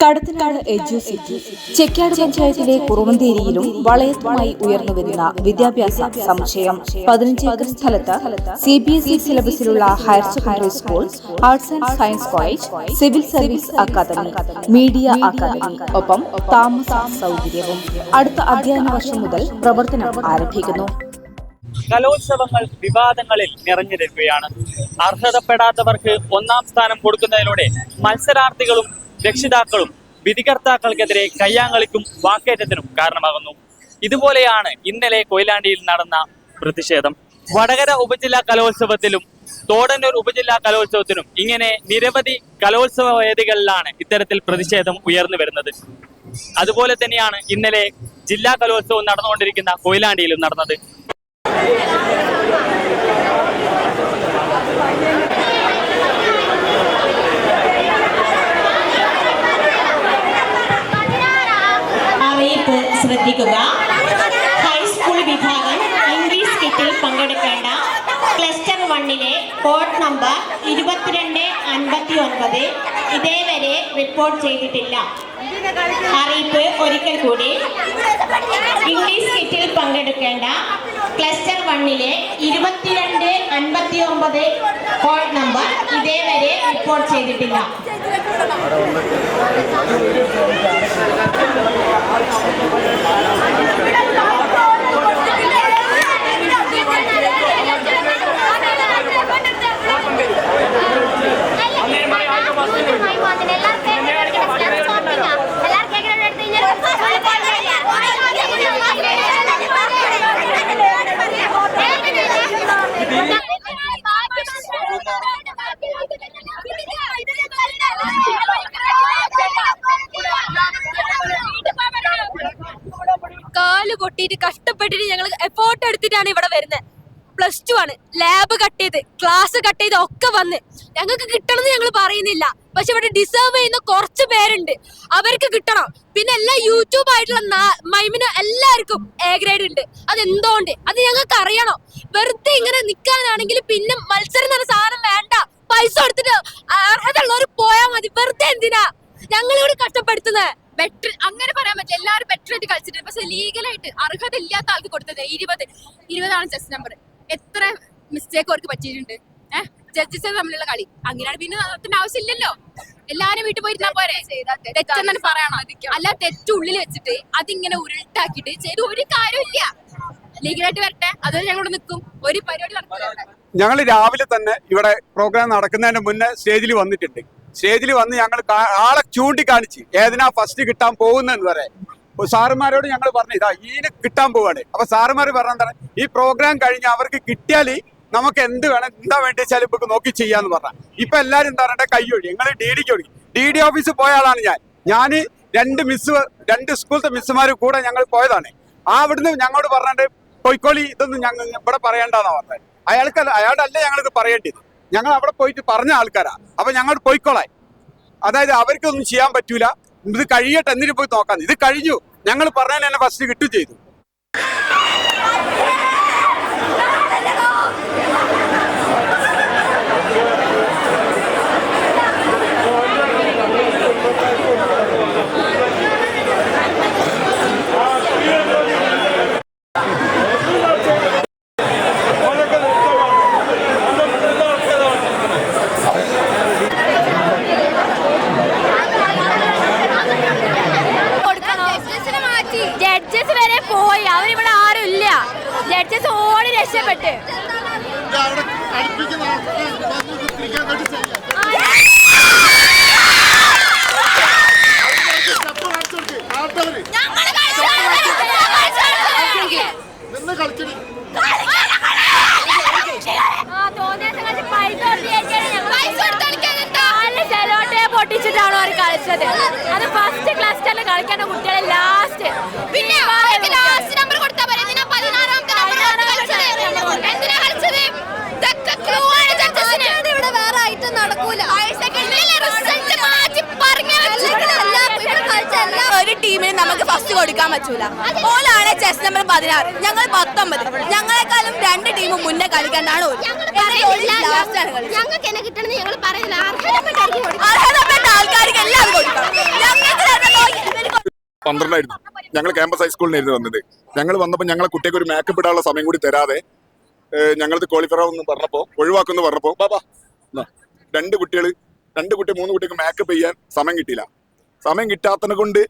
Kadathanad Educity Chekkad പഞ്ചായത്തിലെ കുറുവന്തേരിയിലും വളയത്തുമായി ഉയർന്നുവരുന്ന വിദ്യാഭ്യാസ സംശയം. പതിനഞ്ച് ഏക്കർ സ്ഥലത്ത് C B S E സിലബസിലുള്ള higher secondary school arts and science college civil service academy media academy ഒപ്പം താമസ സൗകര്യവും. അടുത്ത അധ്യയന വർഷം മുതൽ പ്രവർത്തനം ആരംഭിക്കുന്നു. കലോത്സവങ്ങൾ വിവാദങ്ങളിൽ നിറഞ്ഞു നിൽക്കുകയാണ് അർഹതപ്പെടാത്തവർക്ക് ഒന്നാം സ്ഥാനം കൊടുക്കുന്നതിലൂടെ മത്സരാർത്ഥികളും രക്ഷിതാക്കളും വിധികർത്താക്കൾക്കെതിരെ കയ്യാങ്കളിക്കും വാക്കേറ്റത്തിനും കാരണമാകുന്നു. ഇതുപോലെയാണ് ഇന്നലെ കൊയിലാണ്ടിയിൽ നടന്ന പ്രതിഷേധം. വടകര ഉപജില്ലാ കലോത്സവത്തിലും തോടന്നൂർ ഉപജില്ലാ കലോത്സവത്തിനും ഇങ്ങനെ നിരവധി കലോത്സവ വേദികളിലാണ് ഇത്തരത്തിൽ പ്രതിഷേധം ഉയർന്നു വരുന്നത്. അതുപോലെ തന്നെയാണ് ഇന്നലെ ജില്ലാ കലോത്സവം നടന്നുകൊണ്ടിരിക്കുന്ന കൊയിലാണ്ടിയിലും നടന്നത് അറിയിപ്പ് ശ്രദ്ധിക്കുക ഹൈസ്കൂൾ വിഭാഗം ഇംഗ്ലീഷ് കിറ്റിൽ പങ്കെടുക്കേണ്ട ക്ലസ്റ്റർ വണ്ണിലെ കോഡ് നമ്പർ ഇരുപത്തിരണ്ട് അൻപത്തി ഒൻപത് ഇതേവരെ റിപ്പോർട്ട് ചെയ്തിട്ടില്ല. അറിയിപ്പ് ഒരിക്കൽ കൂടി. ഇംഗ്ലീഷ് കിറ്റിൽ പങ്കെടുക്കേണ്ട ക്ലസ്റ്റർ വണ്ണിലെ ഇരുപത്തിരണ്ട് അൻപത്തി ഒമ്പത് കോൾ നമ്പർ ഇതേവരെ റിപ്പോർട്ട് ചെയ്തിട്ടില്ല. പ്ലസ് ടു ആണ്. ലാബ് കട്ട് ചെയ്ത് ക്ലാസ് കട്ട് ചെയ്ത് ഒക്കെ വന്ന്. ഞങ്ങൾക്ക് കിട്ടണമെന്ന് ഞങ്ങൾ പറയുന്നില്ല. പക്ഷെ ഇവിടെ ഡിസേർവ് ചെയ്യുന്ന കുറച്ച് പേരുണ്ട്. അവർക്ക് കിട്ടണം. പിന്നെ എല്ലാ യൂട്യൂബ് ആയിട്ടുള്ള മൈമിന് എല്ലാവർക്കും എ ഗ്രേഡ് ഉണ്ട്. അത് എന്തുകൊണ്ട് അത് ഞങ്ങൾക്ക് അറിയണം. വെറുതെ ഇങ്ങനെ നിൽക്കാനാണെങ്കിൽ പിന്നെ മത്സരം എന്ന സാധനം വേണ്ട. പൈസ കൊടുത്തിട്ട് അർഹത ഉള്ളവർ പോയാൽ മതി. വെറുതെ എന്തിനാ? ഞങ്ങളിവിടെ കഷ്ടപ്പെടുത്തുന്നത് ബെറ്റർ അങ്ങനെ പറയാൻ പറ്റില്ല. എല്ലാവരും ബെറ്റർ ആയിട്ട് കളിച്ചിട്ടുണ്ട്. പക്ഷെ ലീഗലായിട്ട് അർഹത ഇല്ലാത്ത ആൾക്ക് കൊടുത്തത് ഇരുപത് ഇരുപതാണ് ചെസ് നമ്പർ എത്ര മിസ്റ്റേക്ക് അവർക്ക് പറ്റിയിട്ടുണ്ട്. ഏഹ് ജഡ്ജസ് തമ്മിലുള്ള കളി. അങ്ങനെയാണ് പിന്നെ നടത്തേണ്ട ആവശ്യമില്ലല്ലോ. എല്ലാരും വീട്ടിൽ പോയിരുന്നാ പോരെ? തെറ്റെന്നു പറയണം. അല്ല തെറ്റ് ഉള്ളിൽ വെച്ചിട്ട് അതിങ്ങനെ ഉരുട്ടാക്കിയിട്ട് ചെയ്ത് ഒരു കാര്യമില്ല ലീഗലായിട്ട് വരട്ടെ. അതുവരെ ഞങ്ങളോട് നിൽക്കും. ഒരു പരിപാടി നടക്കില്ല. ഞങ്ങൾ രാവിലെ തന്നെ ഇവിടെ പ്രോഗ്രാം നടക്കുന്നതിന് മുന്നേ സ്റ്റേജിൽ വന്നിട്ടുണ്ട്. സ്റ്റേജിൽ വന്ന് ഞങ്ങൾ ആളെ ചൂണ്ടിക്കാണിച്ച് ഏതിനാ ഫസ്റ്റ് കിട്ടാൻ പോകുന്നതെന്ന് വരെ സാറുമാരോട് ഞങ്ങൾ പറഞ്ഞു ഇതാ ഈന് കിട്ടാൻ പോവാണ്. അപ്പൊ സാറുമാർ പറഞ്ഞാൽ എന്താണ് ഈ പ്രോഗ്രാം കഴിഞ്ഞ് അവർക്ക് കിട്ടിയാൽ നമുക്ക് എന്ത് വേണം എന്താ വേണ്ടി വെച്ചാൽ ഇപ്പൊ നോക്കി ചെയ്യാന്ന് പറഞ്ഞ. ഇപ്പൊ എല്ലാരും എന്താ പറയട്ടെ കൈയൊഴി ഞങ്ങൾ ഡി ഡിക്ക് ഒഴുകി. ഡി ഡി ഓഫീസിൽ പോയ ആളാണ് ഞാൻ. ഞാൻ രണ്ട് മിസ് രണ്ട് സ്കൂളത്തെ മിസ്സുമാർ കൂടെ ഞങ്ങൾ പോയതാണ്. ആ അവിടുന്ന് ഞങ്ങളോട് പറഞ്ഞിട്ട് പൊയ്ക്കോളി ഇതൊന്നും ഞങ്ങൾ ഇവിടെ പറയണ്ടെന്നാ പറഞ്ഞത് അയാൾക്ക് അയാളുടെ അല്ല ഞങ്ങളിത് പറയേണ്ടത്. ഞങ്ങൾ അവിടെ പോയിട്ട് പറഞ്ഞ ആൾക്കാരാ. അപ്പൊ ഞങ്ങൾ പോയിക്കോളായി അതായത് അവർക്കൊന്നും ചെയ്യാൻ പറ്റൂല. ഇത് കഴിയട്ടെ എന്നിട്ട് പോയി നോക്കാം ഇത് കഴിഞ്ഞു. ഞങ്ങൾ പറഞ്ഞാൽ എന്നെ ഫസ്റ്റ് കിട്ടുകയും ചെയ്തു ജഡ്ജസ് വരെ പോയി. അവരിവിടെ ആരും ഇല്ല. ജഡ്ജസ് ഓടി രക്ഷപ്പെട്ട്. പൊട്ടിച്ചിട്ടാണോ അവർ കളിച്ചത്. അത് ക്ലസ്റ്ററിൽ കളിക്കേണ്ട കുട്ടികളെ ലാസ്റ്റ് പിന്നെ ലാസ്റ്റ് നമ്പർ കൊടുത്താൽ പോലെ എന്തിനാ പതിനാറാമത്തെ നമ്പർ എന്തിനാ കളിച്ചത്? ഇതൊക്കെ ക്ലൂ ആണ് ജഡ്ജസിന് ഇവിടെ വേറെ നടക്കൂല. റിസൾട്ട് മാറ്റി പറഞ്ഞു ഒരു ടീമിന് നമുക്ക് ഫസ്റ്റ് കൊടുക്കാൻ പറ്റൂല. ഓലാണ് ചെസ് നമ്പർ പതിനാറ്. ഞങ്ങൾ പത്തൊമ്പത്. ഞങ്ങളെക്കാളും രണ്ട് ടീം മുന്നേ കളിക്കണ്ടാണ്. ഞങ്ങൾക്ക് എന്നെ കിട്ടണമെന്ന് ഞങ്ങൾ പറയുന്നില്ല പന്ത്രണ്ടായിരുന്നു. ഞങ്ങൾ ക്യാമ്പസ് ഹൈസ്കൂളിനായിരുന്നു വന്നത്. ഞങ്ങൾ വന്നപ്പോൾ ഞങ്ങളെ കുട്ടിക്ക് ഒരു മേക്കപ്പ് ഇടാനുള്ള സമയം കൂടി തരാതെ ഞങ്ങളത് ക്വാളിഫയർ ആവുമെന്ന് പറഞ്ഞപ്പോൾ ഒഴിവാക്കുമെന്ന് പറഞ്ഞപ്പോൾ ബാബാ രണ്ട് കുട്ടികൾ രണ്ട് കുട്ടി മൂന്ന് കുട്ടികൾക്ക് മേക്കപ്പ് ചെയ്യാൻ സമയം കിട്ടിയില്ല. സമയം കിട്ടാത്തതിനെ കൊണ്ട്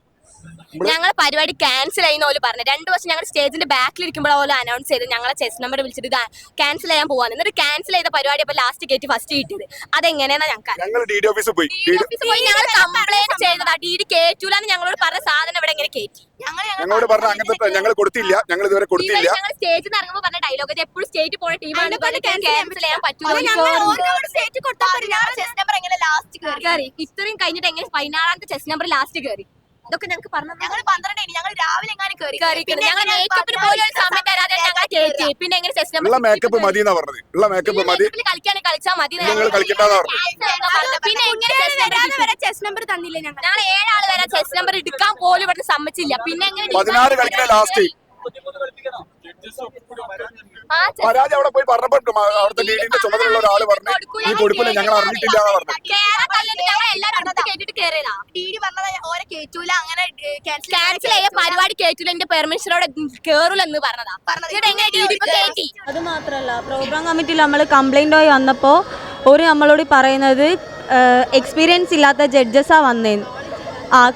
ഞങ്ങൾ പരിപാടി ക്യാൻസൽ ചെയ്യുന്ന പോലെ പറഞ്ഞു. രണ്ടു വർഷം ഞങ്ങൾ സ്റ്റേജിന്റെ ബാക്കിൽ ഇരിക്കുമ്പോൾ പോലെ അനൗൺസ് ചെയ്ത് ഞങ്ങളെ ചെസ് നമ്പർ വിളിച്ചിട്ട് ഇത് ക്യാൻസൽ ചെയ്യാൻ പോവാൻ എന്നിട്ട് ക്യാൻസൽ ചെയ്ത പരിപാടി അപ്പൊ ലാസ്റ്റ് കയറ്റി ഫസ്റ്റ് കിട്ടിയത്. അതെങ്ങനെയാണ് ഞങ്ങൾക്ക് ഞങ്ങൾ ഡി ഡി ഓഫീസിൽ പോയി. ഡി പോയി. ഞങ്ങൾ കംപ്ലൈന്റ് ചെയ്തതാ. ഡി ഡി കേറ്റൂലെന്ന് ഞങ്ങളോട് പറഞ്ഞ സാധനം ഇവിടെ എങ്ങനെ കേറ്റി. ഞങ്ങളോട് പറഞ്ഞ അങ്ങനത്തെ ഞങ്ങൾ കൊടുത്തില്ല. ഞങ്ങൾ ഇതുവരെ കൊടുത്തില്ല. ഞങ്ങൾ സ്റ്റേജിൽ നിന്ന് ഇറങ്ങുമ്പോൾ പറഞ്ഞ ഡയലോഗ് എപ്പോഴും സ്റ്റേജിൽ പോയ ടീമാണ് ക്യാൻസൽ ചെയ്യാൻ പറ്റൂല. ഇത്രയും കഴിഞ്ഞിട്ട് എങ്ങനെ പതിനാറാമത്തെ ചെസ് നമ്പർ ലാസ്റ്റ് കയറി ഇതൊക്കെ ഞങ്ങൾക്ക് പറഞ്ഞു ഞങ്ങൾ പന്ത്രണ്ട് ഞങ്ങൾ രാവിലെ എങ്ങാനും കയറി ഞങ്ങൾ മേക്കപ്പിന് പോലും ഒരു സമയം തരാതെ ഞങ്ങൾ കയറ്റി പിന്നെ എങ്ങനെ ചെസ് നമ്പർ ഉള്ള മേക്കപ്പ് മതി എന്നാ പറഞ്ഞത്. ഉള്ള മേക്കപ്പ് മതി. കളിക്കുകയാണെങ്കിൽ കളിച്ചാൽ മതി നിങ്ങൾ കളിക്കണ്ടെന്നാ പറഞ്ഞത് പിന്നെ എങ്ങനെ വരാതെ വരെ ചെസ് നമ്പർ തന്നില്ല ഞങ്ങൾ ഞങ്ങൾ ഏഴാൾ വരെ ചെസ് നമ്പർ എടുക്കാൻ പോലും ഇവിടെ സമ്മതിച്ചില്ല. പിന്നെ എങ്ങനെ പതിനാറ് കളിക്കുന്ന ലാസ്റ്റ് പരാതി അവിടെ പോയി പറഞ്ഞപ്പോൾ അവിടുത്തെ ലീഡിന്റെ ചുമതലയുള്ള ഒരാൾ പറഞ്ഞു ഈ കൊടുക്കില്ല ഞങ്ങൾ അറിഞ്ഞിട്ടില്ല എന്ന് പറഞ്ഞു. കേറ്റൂല പരിപാടി കേട്ടില്ല എന്റെ പെർമിഷനോടെ കേറൂലെന്ന് പറഞ്ഞതാ. അത് മാത്രമല്ല പ്രോഗ്രാം കമ്മിറ്റിയിൽ നമ്മൾ കംപ്ലൈന്റ് ആയി വന്നപ്പോൾ ഒരു നമ്മളോട് പറയുന്നത് എക്സ്പീരിയൻസ് ഇല്ലാത്ത ജഡ്ജസാ വന്നേന്ന്. ആ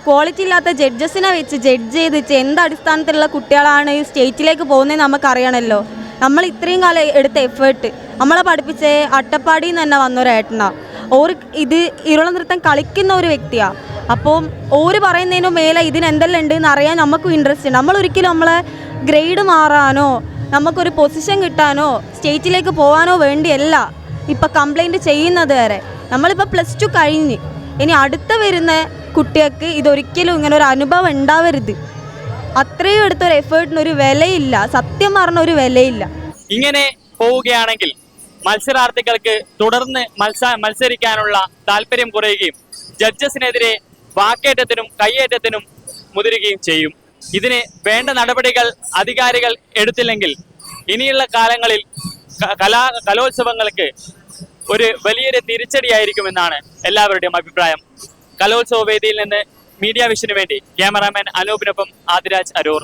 ക്വാളിറ്റി ഇല്ലാത്ത ജഡ്ജസിനെ വെച്ച് ജഡ്ജ് ചെയ്തിട്ട് എന്ത് അടിസ്ഥാനത്തിലുള്ള കുട്ടികളാണ് ഈ സ്റ്റേറ്റിലേക്ക് പോകുന്നതെന്ന് നമുക്കറിയണമല്ലോ നമ്മൾ ഇത്രയും കാലം എടുത്ത എഫേർട്ട് നമ്മളെ പഠിപ്പിച്ച അട്ടപ്പാടിയിൽ നിന്ന് തന്നെ വന്നൊരേട്ടനാണ് ഓർ ഇത് ഇരുള നൃത്തം കളിക്കുന്ന ഒരു വ്യക്തിയാണ് അപ്പോൾ ഓര് പറയുന്നതിന് മേലെ ഇതിന് എന്തെല്ലാം ഉണ്ട് എന്ന് അറിയാൻ നമുക്കും ഇൻട്രസ്റ്റ് ഉണ്ട്. നമ്മൾ ഒരിക്കലും നമ്മളെ ഗ്രേഡ് മാറാനോ നമുക്കൊരു പൊസിഷൻ കിട്ടാനോ സ്റ്റേറ്റിലേക്ക് പോകാനോ വേണ്ടിയല്ല ഇപ്പം കംപ്ലൈന്റ് ചെയ്യുന്നത് വരെ. നമ്മളിപ്പോൾ പ്ലസ് ടു കഴിഞ്ഞ്. ഇനി അടുത്ത വരുന്ന കുട്ടികൾക്ക് ഇതൊരിക്കലും ഇങ്ങനെ ഒരു അനുഭവം ഉണ്ടാവരുത്. അത്രയും എടുത്തൊരു എഫേർട്ടിന് ഒരു വിലയില്ല. സത്യം പറഞ്ഞ ഒരു വിലയില്ല. ഇങ്ങനെ പോവുകയാണെങ്കിൽ മത്സരാർത്ഥികൾക്ക് തുടർന്ന് മത്സ മത്സരിക്കാനുള്ള താല്പര്യം കുറയുകയും ജഡ്ജസിനെതിരെ വാക്കേറ്റത്തിനും കയ്യേറ്റത്തിനും മുതിരുകയും ചെയ്യും. ഇതിന് വേണ്ട നടപടികൾ അധികാരികൾ എടുത്തില്ലെങ്കിൽ ഇനിയുള്ള കാലങ്ങളിൽ കലാ കലോത്സവങ്ങൾക്ക് ഒരു വലിയൊരു തിരിച്ചടിയായിരിക്കുമെന്നാണ് എല്ലാവരുടെയും അഭിപ്രായം. കലോത്സവ വേദിയിൽ നിന്ന് മീഡിയ വിഷനു വേണ്ടി ക്യാമറാമാൻ അനൂപിനൊപ്പം ആദിരാജ് അരൂർ.